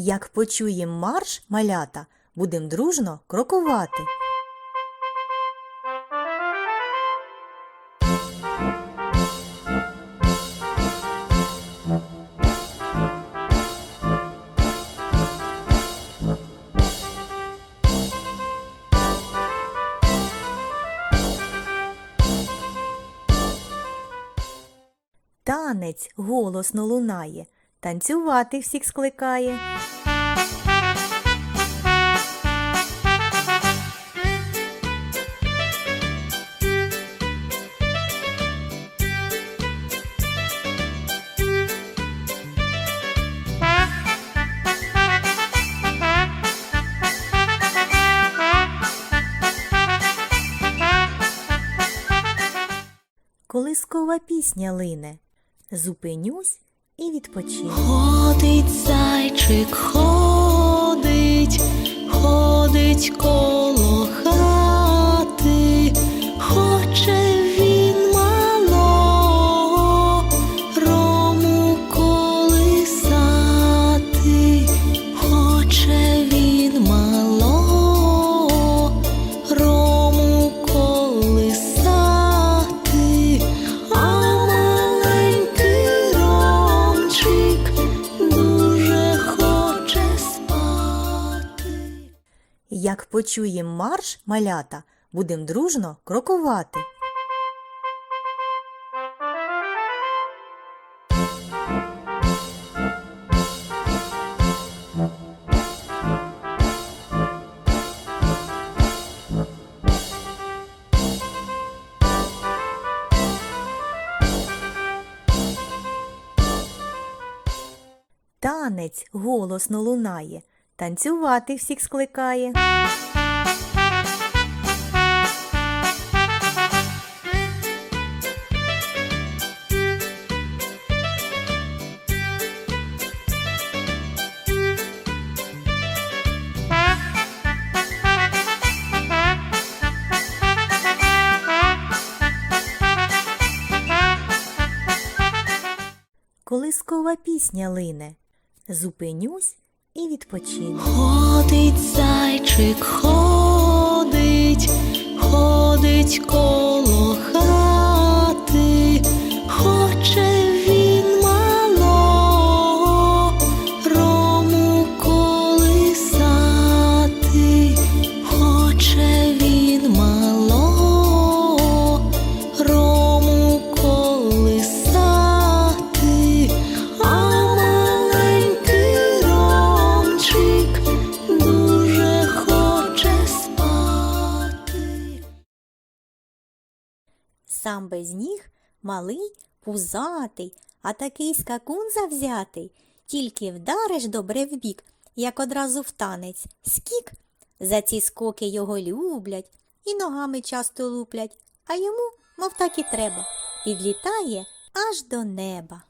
Як почуєм марш, малята, будем дружно крокувати. Танець голосно лунає, танцювати всіх скликає. Колискова пісня лине. Зупинюсь і відпочив. Ходить зайчик, ходить, ходить почуєм марш, малята, будем дружно крокувати. Танець голосно лунає, танцювати всіх скликає. Колискова пісня лине. Зупинюсь і відпочинку. Ходить зайчик, ходить, ходить коло Сам без ніг малий, пузатий, а такий скакун завзятий. Тільки вдариш добре вбік, як одразу в танець, скік. За ці скоки його люблять і ногами часто луплять, а йому, мов так і треба, підлітає аж до неба.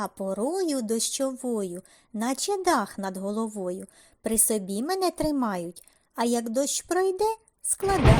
Я порою дощовою, наче дах над головою, при собі мене тримають, а як дощ пройде, складають.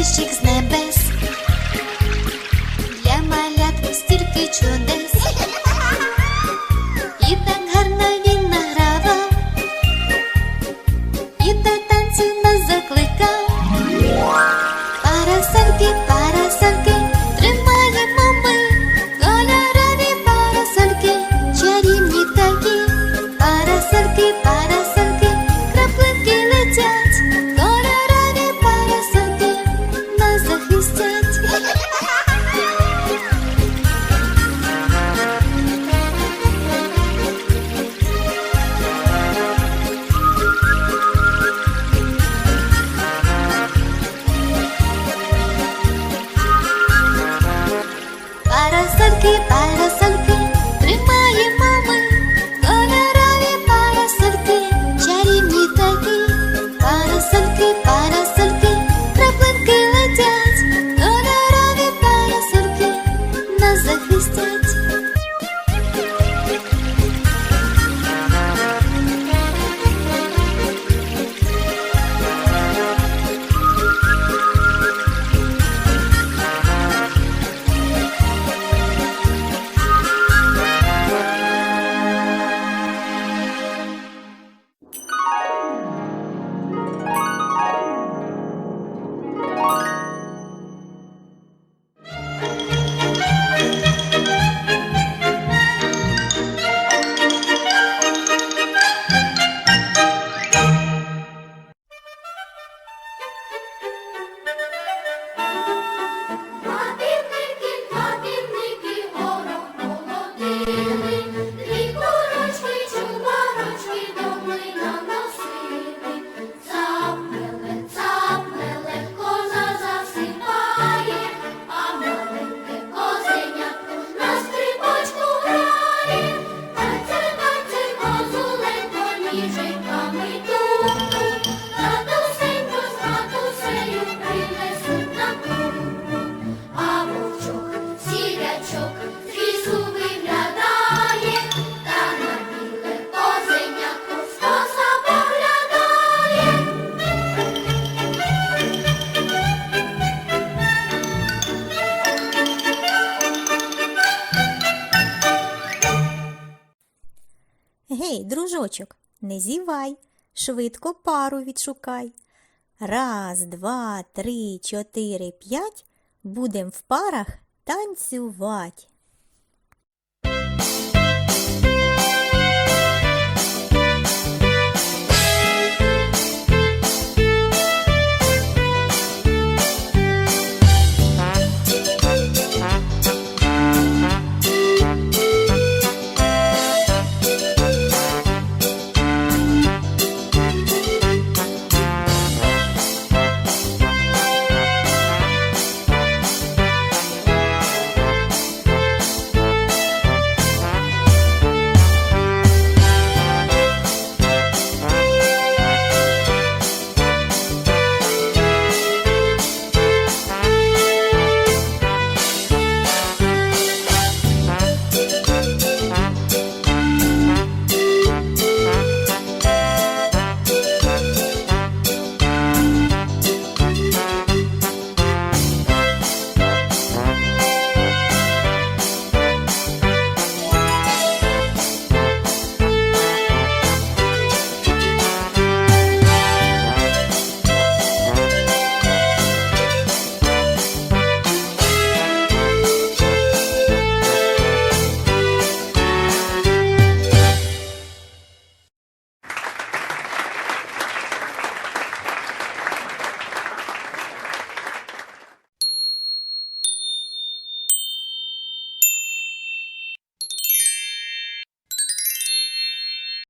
cześć z niebes. Гей, дружочок, не зівай, швидко пару відшукай. Раз, два, три, чотири, п'ять. Будем в парах танцювать.